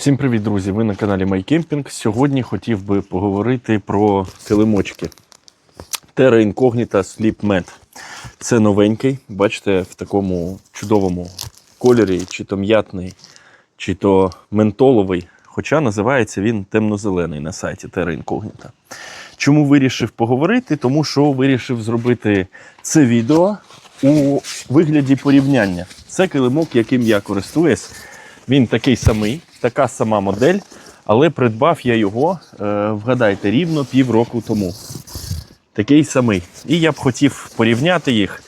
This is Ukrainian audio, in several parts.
Всім привіт, друзі! Ви на каналі MyCamping. Сьогодні хотів би поговорити про килимочки. Terra Incognita Sleep Mat. Це новенький, бачите, в такому чудовому кольорі, чи то м'ятний, чи то ментоловий. Хоча називається він темно-зелений на сайті Terra Incognita. Чому вирішив поговорити? Тому що вирішив зробити це відео у вигляді порівняння. Це килимок, яким я користуюсь. Він такий самий, така сама модель, але придбав я його, е, вгадайте, рівно півроку тому. Такий самий. І я б хотів порівняти їх,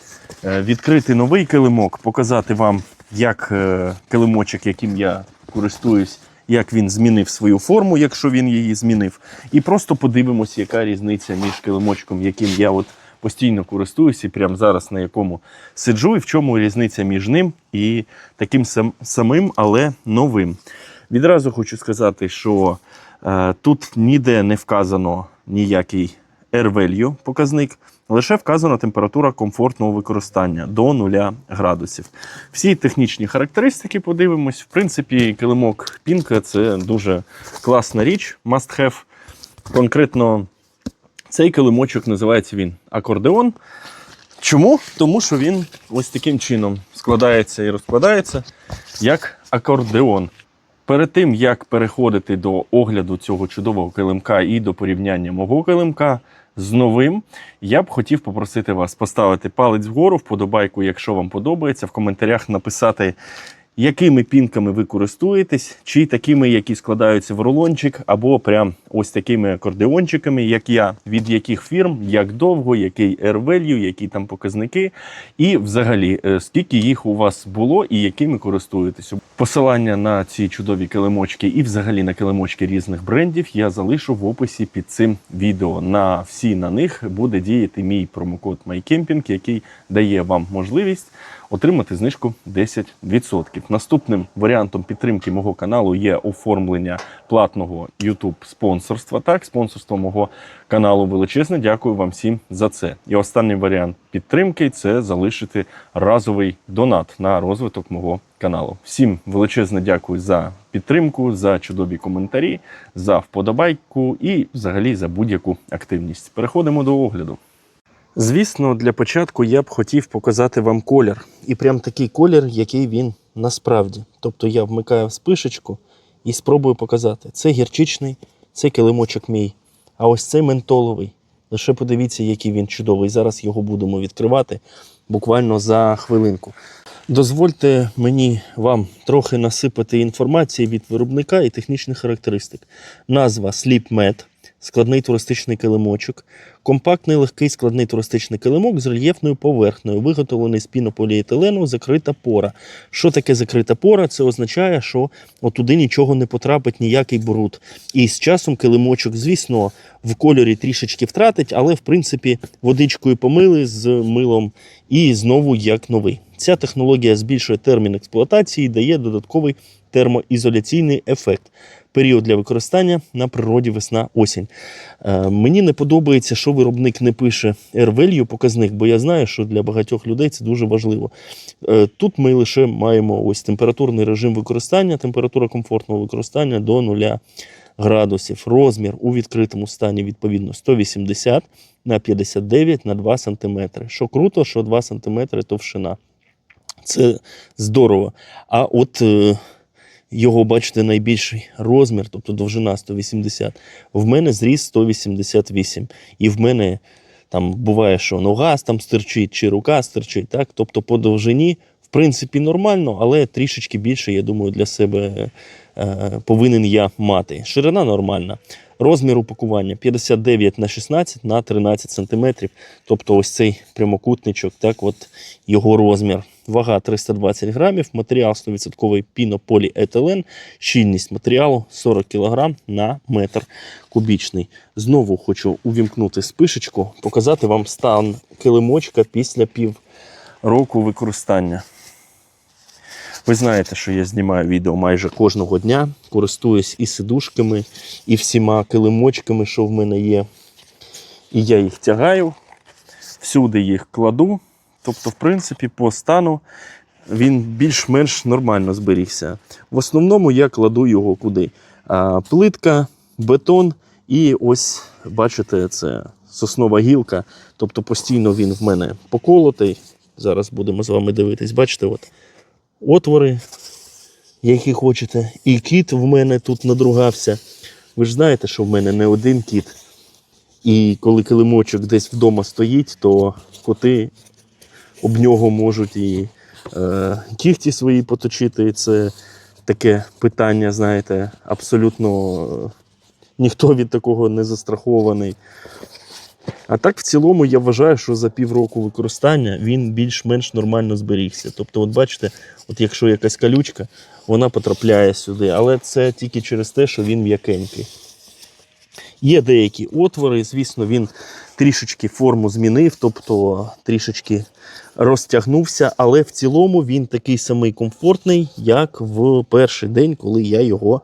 е, відкрити новий килимок, показати вам, як е, килимочок, яким я користуюсь, як він змінив свою форму, якщо він її змінив. І просто подивимося, яка різниця між килимочком, яким я от постійно користуюся, і прямо зараз на якому сиджу, і в чому різниця між ним і таким самим, але новим. Відразу хочу сказати, що е, тут ніде не вказано ніякий R-value показник, лише вказана температура комфортного використання до 0 градусів. Всі технічні характеристики подивимось. В принципі, килимок Пінка це дуже класна річ, must have. Конкретно цей килимочок називається він акордеон. Чому? Тому що він ось таким чином складається і розкладається як акордеон. Перед тим, як переходити до огляду цього чудового килимка і до порівняння мого килимка з новим, я б хотів попросити вас поставити палець вгору, вподобайку, якщо вам подобається, в коментарях написати, якими пінками ви користуєтесь, чи такими, які складаються в рулончик, або прям ось такими акордеончиками, як я, від яких фірм, як довго, який R-value, які там показники, і взагалі, е, скільки їх у вас було і якими користуєтесь. Посилання на ці чудові килимочки і взагалі на килимочки різних брендів я залишу в описі під цим відео. На всі на них буде діяти мій промокод MyCamping, який дає вам можливість отримати знижку 10%. Наступним варіантом підтримки мого каналу є оформлення платного YouTube спонсорства. Так, спонсорство мого каналу величезне. Дякую вам всім за це. І останній варіант підтримки це залишити разовий донат на розвиток мого каналу. Всім величезне дякую за підтримку, за чудові коментарі, за вподобайку і взагалі за будь-яку активність. Переходимо до огляду. Звісно, для початку я б хотів показати вам колір. І прям такий колір, який він насправді. Тобто я вмикаю спишечку і спробую показати. Це гірчичний, це килимочок мій. А ось цей ментоловий. Лише подивіться, який він чудовий. Зараз його будемо відкривати буквально за хвилинку. Дозвольте мені вам трохи насипати інформації від виробника і технічних характеристик. Назва Sleep Mat, складний туристичний килимочок, компактний легкий складний туристичний килимок з рельєфною поверхнею, виготовлений з пінополіетилену, закрита пора. Що таке закрита пора? Це означає, що туди нічого не потрапить, ніякий бруд. І з часом килимочок, звісно, в кольорі трішечки втратить, але в принципі водичкою помили з милом і знову як новий. Ця технологія збільшує термін експлуатації і дає додатковий термоізоляційний ефект. Період для використання на природі весна-осінь. Е, мені не подобається, що виробник не пише R-value показник, бо я знаю, що для багатьох людей це дуже важливо. Е, тут ми лише маємо ось температурний режим використання, температура комфортного використання до 0 градусів. Розмір у відкритому стані відповідно 180 на 59 на 2 см. Що круто, що 2 см товщина. Це здорово. А от е, його, бачите, найбільший розмір, тобто довжина 180, в мене зріс 188. І в мене там буває, що нога там стирчить, чи рука стирчить. Так? Тобто по довжині, принципі, нормально, але трішечки більше, я думаю, для себе е, повинен я мати. Ширина нормальна. Розмір упакування 59 на 16 на 13 см. Тобто ось цей прямокутничок, так от його розмір. Вага 320 грамів, матеріал 100% пінополіетилен, щільність матеріалу 40 кг на метр кубічний. Знову хочу увімкнути спишечку, показати вам стан килимочка після пів року використання. Ви знаєте, що я знімаю відео майже кожного дня, користуюсь і сидушками, і всіма килимочками, що в мене є. І я їх тягаю, всюди їх кладу. Тобто, в принципі, по стану він більш-менш нормально зберігся. В основному я кладу його куди? Плитка, бетон і ось, бачите, це соснова гілка. Тобто постійно він в мене поколотий. Зараз будемо з вами дивитись. Бачите, от отвори, які хочете. І кіт в мене тут надругався. Ви ж знаєте, що в мене не один кіт. І коли килимочок десь вдома стоїть, то коти об нього можуть і е, кігті свої поточити. Це таке питання, знаєте, абсолютно е, ніхто від такого не застрахований. А так, в цілому, я вважаю, що за півроку використання він більш-менш нормально зберігся. Тобто, от бачите, от якщо якась калючка, вона потрапляє сюди, але це тільки через те, що він м'якенький. Є деякі отвори, звісно, він трішечки форму змінив, тобто трішечки розтягнувся, але в цілому він такий самий комфортний, як в перший день, коли я його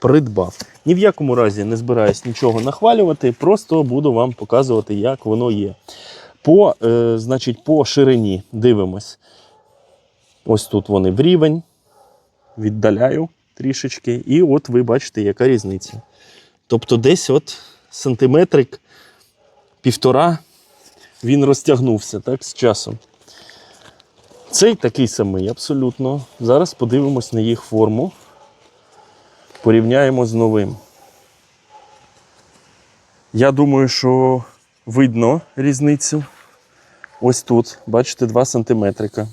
придбав. Ні в якому разі не збираюсь нічого нахвалювати, просто буду вам показувати, як воно є. По, е, значить, по ширині дивимось. Ось тут вони в рівень. Віддаляю трішечки. І от ви бачите, яка різниця. Тобто десь от сантиметрик, півтора, він розтягнувся так, з часом. Цей такий самий, абсолютно. Зараз подивимось на їх форму. Порівняємо з новим. Я думаю, що видно різницю. Ось тут, бачите, 2 сантиметрика.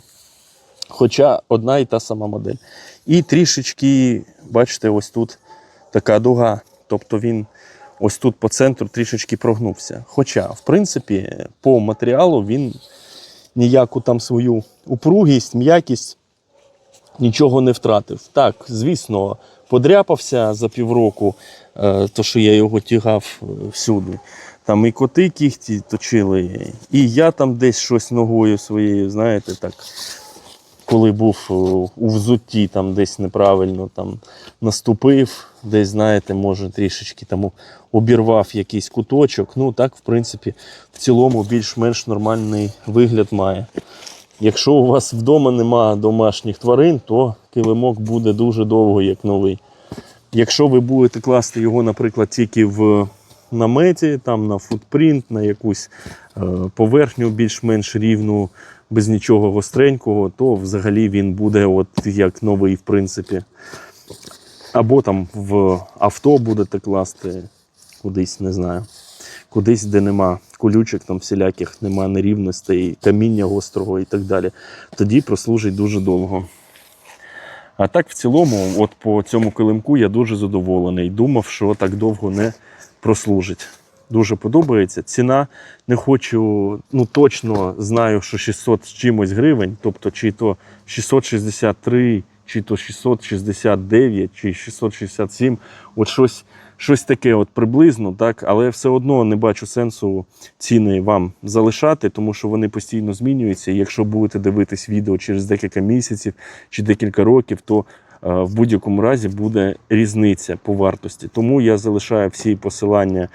Хоча одна і та сама модель. І трішечки, бачите, ось тут така дуга. Тобто він ось тут по центру трішечки прогнувся. Хоча, в принципі, по матеріалу він ніяку там свою упругість, м'якість нічого не втратив. Так, звісно, подряпався за півроку, е, то що я його тягав е, всюди. Там і коти кіхті точили, і я там десь щось ногою своєю, знаєте, так. Коли був е, у взутті, там десь неправильно там наступив, десь, знаєте, може трішечки там обірвав якийсь куточок. Ну так, в принципі, в цілому більш-менш нормальний вигляд має. Якщо у вас вдома нема домашніх тварин, то килимок буде дуже довго, як новий. Якщо ви будете класти його, наприклад, тільки в наметі, там на футпринт, на якусь е, поверхню більш-менш рівну, без нічого гостренького, то взагалі він буде от як новий, в принципі. Або там в авто будете класти кудись, не знаю. Кудись, де нема колючок, там всіляких, нема нерівностей, каміння гострого і так далі. Тоді прослужить дуже довго. А так, в цілому, от по цьому килимку я дуже задоволений. Думав, що так довго не прослужить. Дуже подобається. Ціна не хочу, ну точно знаю, що 600 з чимось гривень, тобто чи то 663, чи то 669, чи 667. От щось, щось таке от приблизно, так, але все одно не бачу сенсу ціни вам залишати, тому що вони постійно змінюються. І якщо будете дивитись відео через декілька місяців чи декілька років, то е, в будь-якому разі буде різниця по вартості. Тому я залишаю всі посилання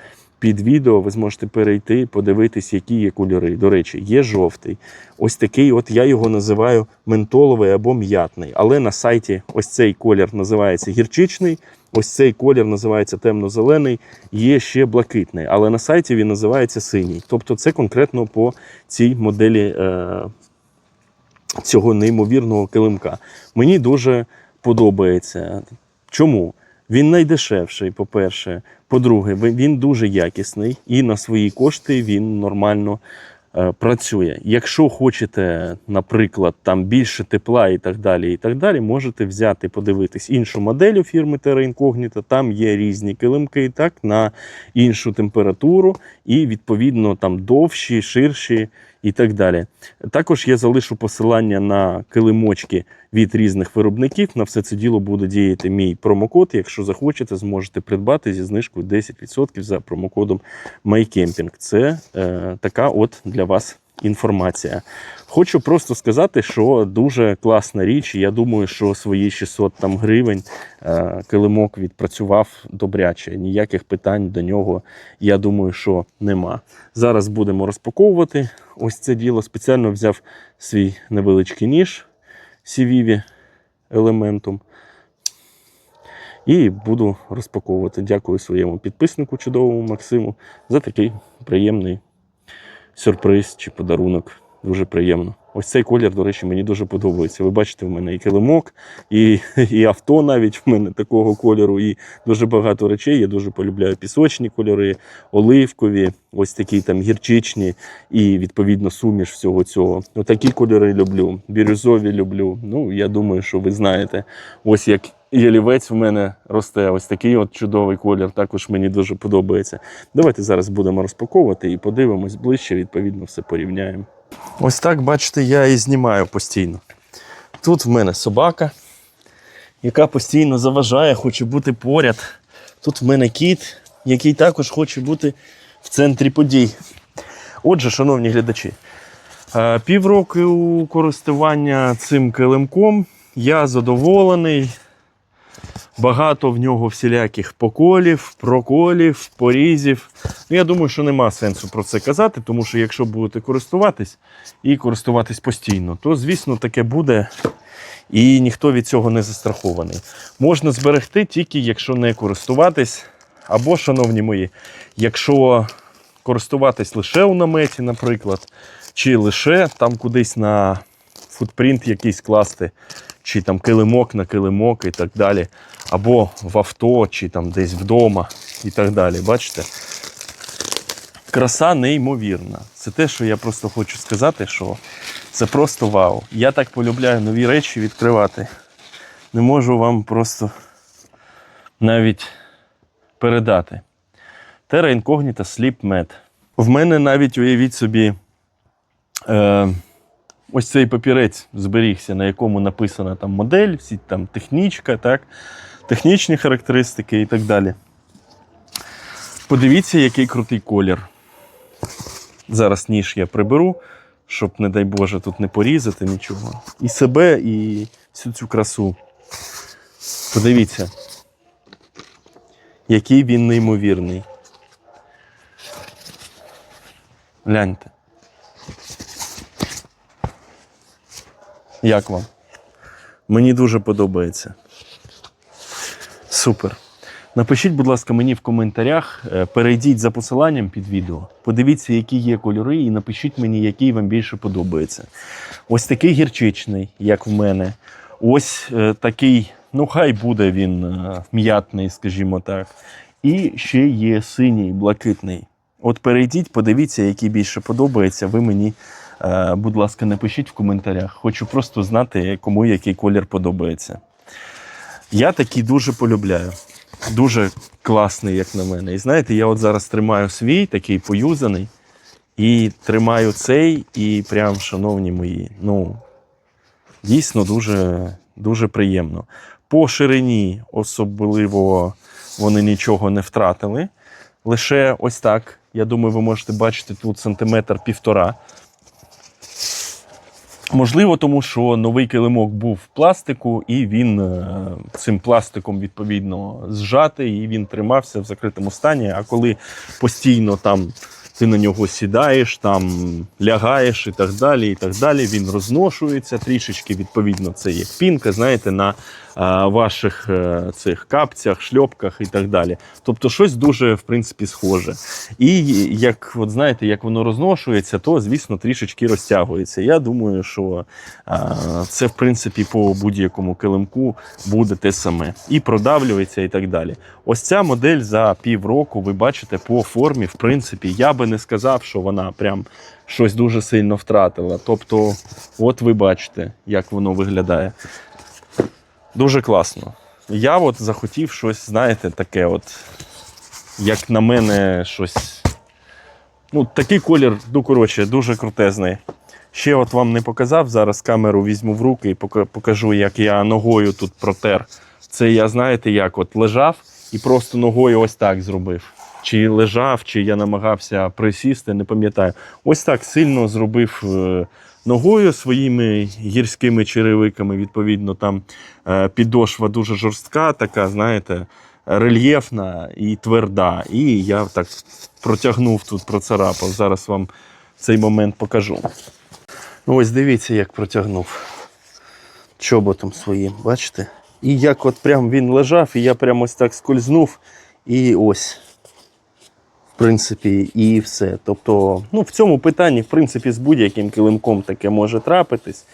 під відео. Ви зможете перейти, подивитись, які є кольори. До речі, є жовтий. Ось такий, от я його називаю ментоловий або м'ятний. Але на сайті ось цей колір називається гірчичний. Ось цей колір називається темно-зелений, є ще блакитний, але на сайті він називається синій. Тобто це конкретно по цій моделі е, цього неймовірного килимка. Мені дуже подобається. Чому? Він найдешевший, по-перше. По-друге, він дуже якісний і на свої кошти він нормально е, працює. Якщо хочете, наприклад, там більше тепла і так далі, і так далі, можете взяти, подивитись іншу модель у фірми Terra Incognita. Там є різні килимки, так, на іншу температуру, і відповідно там довші, ширші і так далі. Також я залишу посилання на килимочки від різних виробників. На все це діло буде діяти мій промокод. Якщо захочете, зможете придбати зі знижкою 10% за промокодом MyCamping. Це е, така от для вас інформація. Хочу просто сказати, що дуже класна річ. Я думаю, що свої 600 там гривень е, килимок відпрацював добряче. Ніяких питань до нього, я думаю, що нема. Зараз будемо розпаковувати. Ось це діло спеціально взяв свій невеличкий ніж. сівіві елементом. І буду розпаковувати. Дякую своєму підписнику чудовому Максиму за такий приємний сюрприз чи подарунок. Дуже приємно. Ось цей колір, до речі, мені дуже подобається. Ви бачите, в мене і килимок, і, і авто навіть в мене такого кольору, і дуже багато речей. Я дуже полюбляю пісочні кольори, оливкові, ось такі там гірчичні і відповідно суміш всього цього. Отакі кольори люблю. Бірюзові люблю. Ну, я думаю, що ви знаєте. Ось як ялівець в мене росте. Ось такий от чудовий колір. Також мені дуже подобається. Давайте зараз будемо розпаковувати і подивимось ближче, відповідно, все порівняємо. Ось так, бачите, я і знімаю постійно. Тут в мене собака, яка постійно заважає, хоче бути поряд. Тут в мене кіт, який також хоче бути в центрі подій. Отже, шановні глядачі, е, півроку користування цим килимком я задоволений. Багато в нього всіляких поколів, проколів, порізів. Ну, я думаю, що нема сенсу про це казати, тому що якщо будете користуватись і користуватись постійно, то, звісно, таке буде, і ніхто від цього не застрахований. Можна зберегти тільки якщо не користуватись. Або, шановні мої, якщо користуватись лише у наметі, наприклад, чи лише там кудись на футпринт якийсь класти, чи там килимок на килимок і так далі, або в авто, чи там десь вдома і так далі. Бачите? Краса неймовірна. Це те, що я просто хочу сказати, що це просто вау. Я так полюбляю нові речі відкривати. Не можу вам просто навіть передати. Terra Incognita Sleep Mat. В мене навіть уявіть собі. Е, ось цей папірець зберігся, на якому написана там модель, всі там технічка, так, технічні характеристики і так далі. Подивіться, який крутий колір. Зараз ніж я приберу, щоб, не дай Боже, тут не порізати нічого. І себе, і всю цю красу. Подивіться, який він неймовірний. Гляньте. Як вам? Мені дуже подобається. Супер. Напишіть, будь ласка, мені в коментарях, е, перейдіть за посиланням під відео, подивіться, які є кольори, і напишіть мені, який вам більше подобається. Ось такий гірчичний, як в мене. Ось е, такий, ну хай буде він е, м'ятний, скажімо так. І ще є синій, блакитний. От перейдіть, подивіться, який більше подобається. Ви мені, будь ласка, напишіть в коментарях. Хочу просто знати, кому який колір подобається. Я такий дуже полюбляю. Дуже класний, як на мене. І знаєте, я от зараз тримаю свій, такий поюзаний, і тримаю цей, і прям, шановні мої, ну, дійсно дуже, дуже приємно. По ширині особливо вони нічого не втратили. Лише ось так. Я думаю, ви можете бачити тут сантиметр півтора. Можливо, тому що новий килимок був в пластику, і він е, цим пластиком відповідно зжатий, і він тримався в закритому стані. А коли постійно там ти на нього сідаєш, там лягаєш і так далі, і так далі, він розношується трішечки. Відповідно, це як пінка, знаєте, на ваших е, цих капцях, шльопках і так далі. Тобто, щось дуже в принципі схоже. І як от знаєте, як воно розношується, то звісно трішечки розтягується. Я думаю, що це в принципі по будь-якому килимку буде те саме. І продавлюється, і так далі. Ось ця модель за півроку, ви бачите, по формі, в принципі, я би не сказав, що вона прям щось дуже сильно втратила. Тобто, от ви бачите, як воно виглядає. Дуже класно. Я от захотів щось, знаєте, таке, от, як на мене, щось. Ну, такий колір, ну, коротше, дуже крутезний. Ще от вам не показав, зараз камеру візьму в руки і покажу, як я ногою тут протер. Це я, знаєте, як от лежав і просто ногою ось так зробив. Чи лежав, чи я намагався присісти, не пам'ятаю. Ось так сильно зробив е, ногою своїми гірськими черевиками. Відповідно, там е, підошва дуже жорстка, така, знаєте, рельєфна і тверда. І я так протягнув тут, процарапав. Зараз вам цей момент покажу. Ну, ось дивіться, як протягнув. чоботом своїм, бачите? І як от прям він лежав, і я прям ось так скользнув, і ось. В принципі, і все. Тобто, ну, в цьому питанні, в принципі, з будь-яким килимком таке може трапитись.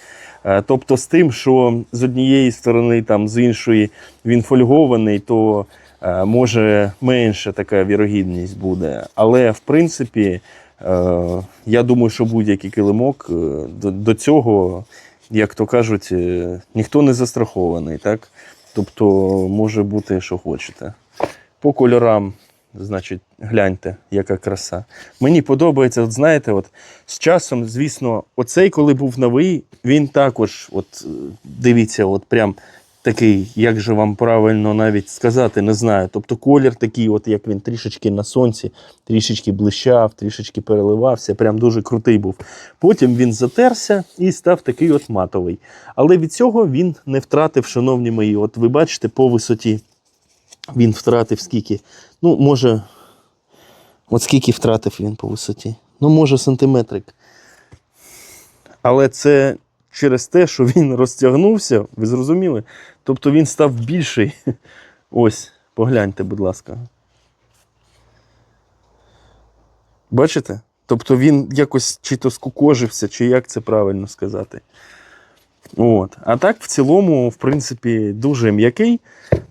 Е, Тобто, з тим, що з однієї сторони, там, з іншої він фольгований, то е, може менше така вірогідність буде. Але в принципі, е, я думаю, що будь-який килимок до, цього, як то кажуть, ніхто не застрахований. Так? Тобто може бути, що хочете. По кольорам, значить, гляньте, яка краса. Мені подобається, от знаєте, от з часом, звісно, оцей, коли був новий, він також, от е, дивіться, от прям такий, як же вам правильно навіть сказати, не знаю. Тобто колір такий, от як він трішечки на сонці, трішечки блищав, трішечки переливався, прям дуже крутий був. Потім він затерся і став такий от матовий. Але від цього він не втратив, шановні мої, от ви бачите, по висоті він втратив скільки. Ну, може, от скільки втратив він по висоті? Ну, може, сантиметрик. Але це через те, що він розтягнувся, ви зрозуміли? Тобто він став більший. Ось, погляньте, будь ласка. Бачите? Тобто він якось чи то скукожився, чи як це правильно сказати. От. А так, в цілому, в принципі, дуже м'який,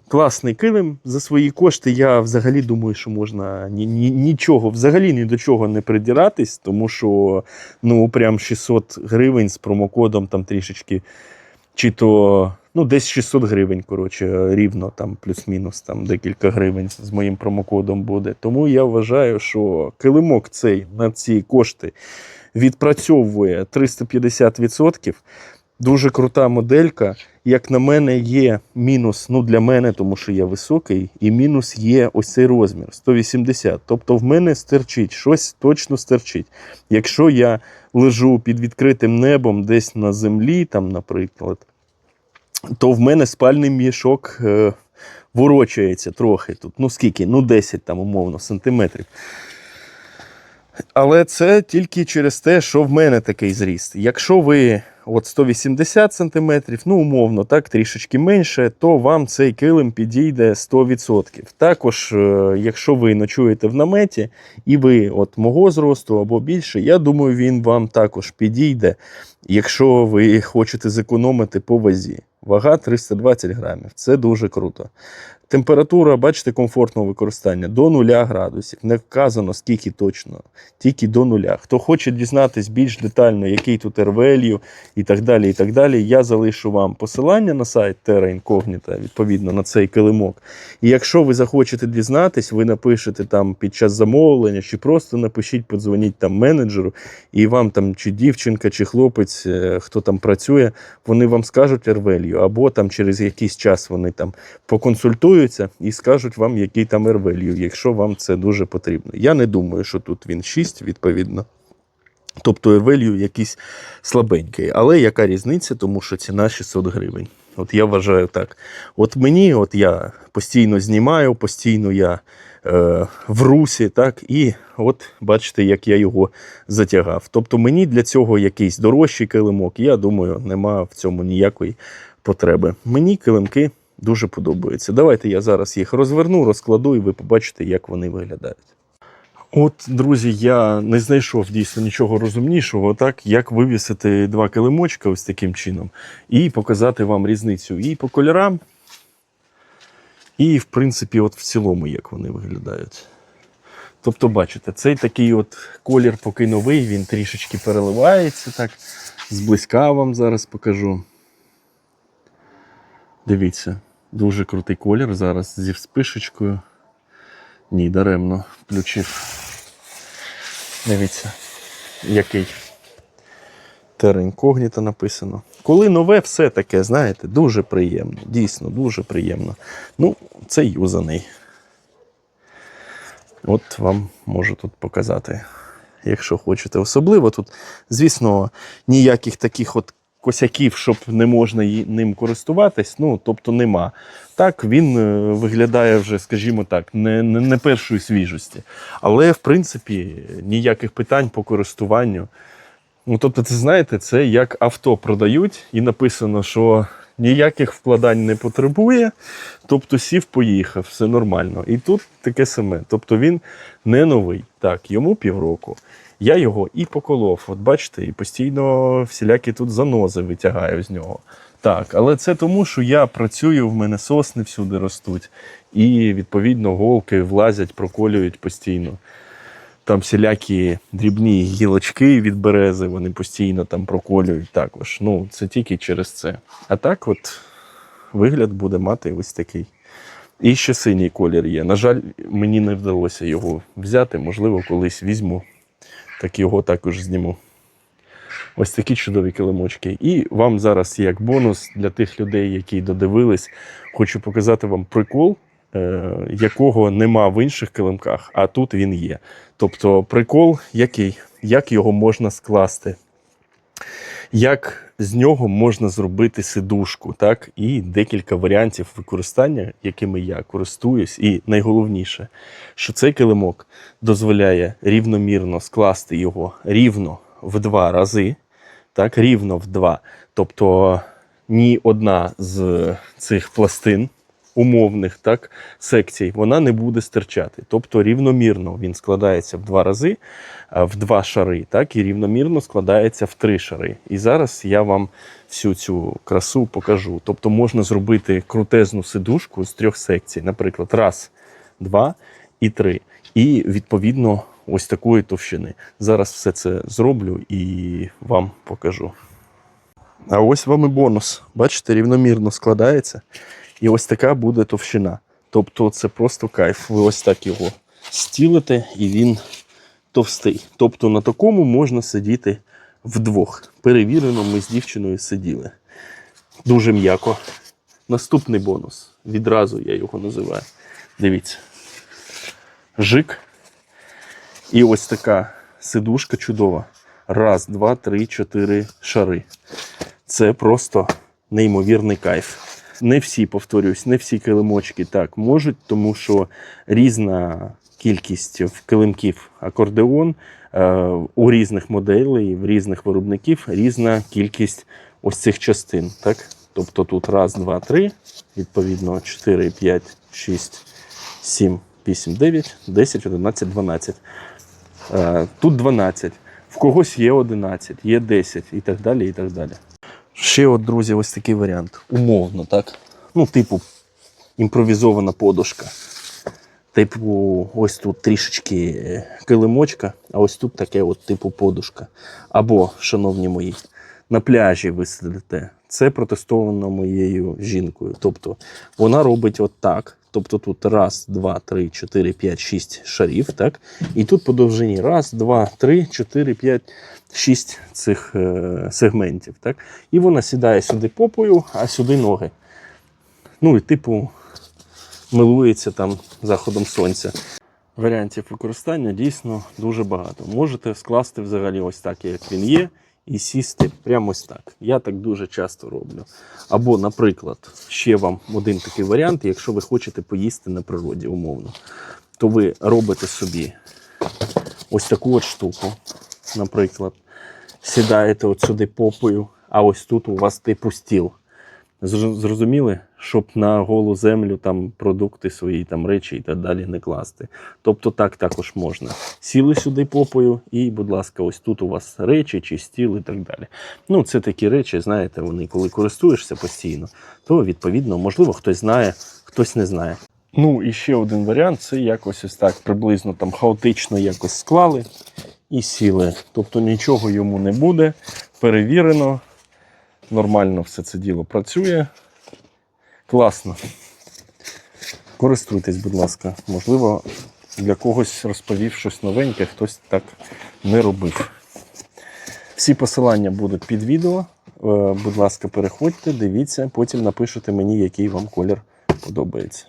класний килим. За свої кошти я взагалі думаю, що можна ні, ні, нічого, взагалі ні до чого не придиратись, тому що ну, прям 600 гривень з промокодом там трішечки, чи то ну, десь 600 гривень, коротше, рівно, там плюс-мінус там декілька гривень з моїм промокодом буде. Тому я вважаю, що килимок цей на ці кошти відпрацьовує 350%. Дуже крута моделька. Як на мене, є мінус ну для мене, тому що я високий, і мінус є ось цей розмір 180. Тобто в мене стерчить, щось точно стерчить. Якщо я лежу під відкритим небом десь на землі, там, наприклад, то в мене спальний мішок е, ворочається трохи тут. Ну скільки? Ну 10 там умовно сантиметрів. Але це тільки через те, що в мене такий зріст. Якщо ви от 180 см, ну умовно, так, трішечки менше, то вам цей килим підійде 100%. Також, е, якщо ви ночуєте в наметі і ви от мого зросту або більше, я думаю, він вам також підійде, якщо ви хочете зекономити по вазі. Вага 320 грамів. Це дуже круто. Температура, бачите, комфортного використання до 0 градусів. Не вказано скільки точно, тільки до нуля. Хто хоче дізнатись більш детально, який тут R-value і так далі, і так далі, я залишу вам посилання на сайт Terra Incognita, відповідно на цей килимок. І якщо ви захочете дізнатись, ви напишете там під час замовлення, чи просто напишіть, подзвоніть там менеджеру, і вам там чи дівчинка, чи хлопець, е, хто там працює, вони вам скажуть R-value, або там через якийсь час вони там поконсультуються і скажуть вам, який там R-value, якщо вам це дуже потрібно. Я не думаю, що тут він 6, відповідно. Тобто R-value якийсь слабенький. Але яка різниця, тому що ціна 600 гривень. От я вважаю так. От мені, от я постійно знімаю, постійно я е, в русі, так, і от бачите, як я його затягав. Тобто мені для цього якийсь дорожчий килимок, я думаю, нема в цьому ніякої потреби. Мені килимки дуже подобаються. Давайте я зараз їх розверну, розкладу, і ви побачите, як вони виглядають. От, друзі, я не знайшов дійсно нічого розумнішого, так як вивісити два килимочка ось таким чином, і показати вам різницю і по кольорам, і, в принципі, от в цілому, як вони виглядають. Тобто, бачите, цей такий от колір, поки новий, він трішечки переливається. так. Зблизька вам зараз покажу. Дивіться, дуже крутий колір зараз зі вспишечкою. Ні, даремно включив. Дивіться, який Terra Incognita написано. Коли нове, все таке, знаєте, дуже приємно. Дійсно, дуже приємно. Ну, це юзаний. От вам можу тут показати, якщо хочете. Особливо тут, звісно, ніяких таких от косяків, щоб не можна ним користуватись, ну, тобто нема. Так, він е, виглядає вже, скажімо так, не, не, не першої свіжості. Але, в принципі, ніяких питань по користуванню. Ну, тобто, це знаєте, це як авто продають, і написано, що ніяких вкладань не потребує. Тобто сів, поїхав, все нормально. І тут таке саме. Тобто він не новий. Так, йому півроку. Я його і поколов. От бачите, і постійно всілякі тут занози витягаю з нього. Так, але це тому, що я працюю, в мене сосни всюди ростуть, і відповідно голки влазять, проколюють постійно. Там всілякі дрібні гілочки від берези, вони постійно там проколюють також. Ну, це тільки через це. А так, от вигляд буде мати ось такий. І ще синій колір є. На жаль, мені не вдалося його взяти. Можливо, колись візьму, так його також зніму. Ось такі чудові килимочки. І вам зараз, як бонус для тих людей, які додивились, хочу показати вам прикол, якого нема в інших килимках, а тут він є. Тобто, прикол який? Як його можна скласти? Як з нього можна зробити сидушку, так? І декілька варіантів використання, якими я користуюсь. І найголовніше, що цей килимок дозволяє рівномірно скласти його рівно в два рази, так, рівно в два. Тобто ні одна з цих пластин умовних так, секцій, вона не буде стирчати. Тобто рівномірно він складається в два рази, в два шари, так, і рівномірно складається в три шари. І зараз я вам всю цю красу покажу. Тобто можна зробити крутезну сидушку з трьох секцій, наприклад, раз, два і три. І відповідно ось такої товщини. Зараз все це зроблю і вам покажу. А ось вам і бонус. Бачите, рівномірно складається. І ось така буде товщина. Тобто це просто кайф. Ви ось так його стілите, і він товстий. Тобто на такому можна сидіти вдвох. Перевірено, ми з дівчиною сиділи. Дуже м'яко. Наступний бонус. Відразу я його називаю. Дивіться. Жик. І ось така сидушка чудова. Раз, два, три, чотири шари. Це просто неймовірний кайф. Не всі, повторюсь, не всі килимочки так можуть, тому що різна кількість в килимків акордеон е, у різних моделей, в різних виробників різна кількість ось цих частин. Так? Тобто тут раз, два, три, відповідно 4, 5, 6, 7, 8, 9, 10, 11, 12. Е, Тут 12. В когось є 11, є 10 і так далі. і так далі. Ще от, друзі, ось такий варіант. Умовно, так? Ну, типу, імпровізована подушка. Типу, ось тут трішечки е, килимочка, а ось тут таке от типу подушка. Або, шановні мої, на пляжі ви сидите. Це протестовано моєю жінкою. Тобто вона робить от так. Тобто тут раз, два, три, чотири, п'ять, шість шарів, так? І тут по довжині раз, два, три, чотири, п'ять, шість цих е, сегментів. Так? І вона сідає сюди попою, а сюди ноги. Ну і типу милується там заходом сонця. Варіантів використання дійсно дуже багато. Можете скласти взагалі ось так, як він є, і сісти прямо ось так. Я так дуже часто роблю. Або, наприклад, ще вам один такий варіант, якщо ви хочете поїсти на природі умовно, то ви робите собі ось таку от штуку, наприклад, сідаєте от сюди попою, а ось тут у вас типу стіл. Зр- Зрозуміли, щоб на голу землю там продукти свої, там речі і так далі не класти. Тобто так також можна. Сіли сюди попою, і, будь ласка, ось тут у вас речі чи стіл і так далі. Ну, це такі речі, знаєте, вони коли користуєшся постійно, то відповідно, можливо, хтось знає, хтось не знає. Ну і ще один варіант це якось ось так приблизно там хаотично якось склали і сіли. Тобто нічого йому не буде, перевірено. Нормально все це діло працює. Класно. Користуйтесь, будь ласка. Можливо, для когось розповів щось новеньке, хтось так не робив. Всі посилання будуть під відео. Е, Будь ласка, переходьте, дивіться, потім напишете мені, який вам колір подобається.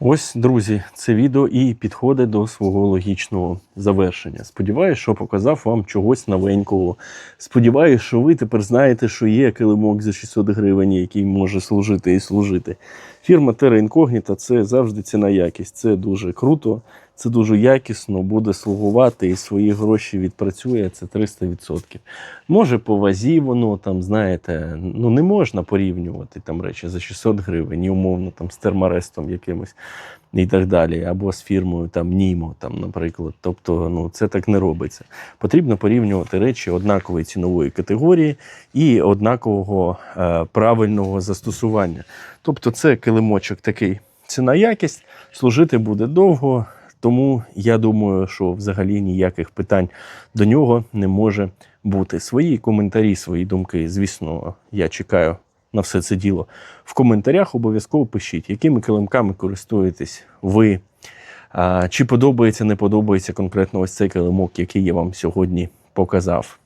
Ось, друзі, це відео і підходить до свого логічного завершення. Сподіваюсь, що показав вам чогось новенького. Сподіваюсь, що ви тепер знаєте, що є килимок за 600 гривень, який може служити і служити. Фірма Terra Incognita – це завжди ціна якість. Це дуже круто, це дуже якісно, буде слугувати і свої гроші відпрацює, це 300%. Може, по вазі воно там, знаєте, ну не можна порівнювати там речі за 600 гривень, і умовно там з терморестом якимось і так далі, або з фірмою там Німо, там, наприклад. Тобто, ну це так не робиться. Потрібно порівнювати речі однакової цінової категорії і однакового е, правильного застосування. Тобто, це килимочок такий ціна якість, служити буде довго. Тому я думаю, що взагалі ніяких питань до нього не може бути. Свої коментарі, свої думки, звісно, я чекаю на все це діло. В коментарях обов'язково пишіть, якими килимками користуєтесь ви. Чи подобається, не подобається конкретно ось цей килимок, який я вам сьогодні показав.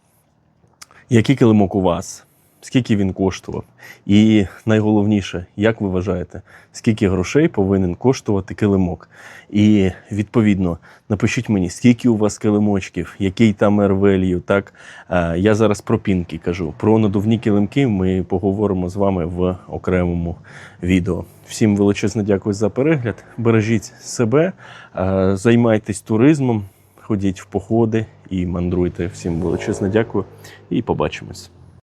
Який килимок у вас? Скільки він коштував? І найголовніше, як ви вважаєте, скільки грошей повинен коштувати килимок? І відповідно напишіть мені, скільки у вас килимочків, який там R-value, Так Е, я зараз про пінки кажу. Про надувні килимки ми поговоримо з вами в окремому відео. Всім величезне дякую за перегляд. Бережіть себе, е, займайтесь туризмом, ходіть в походи і мандруйте. Всім величезне дякую і побачимось.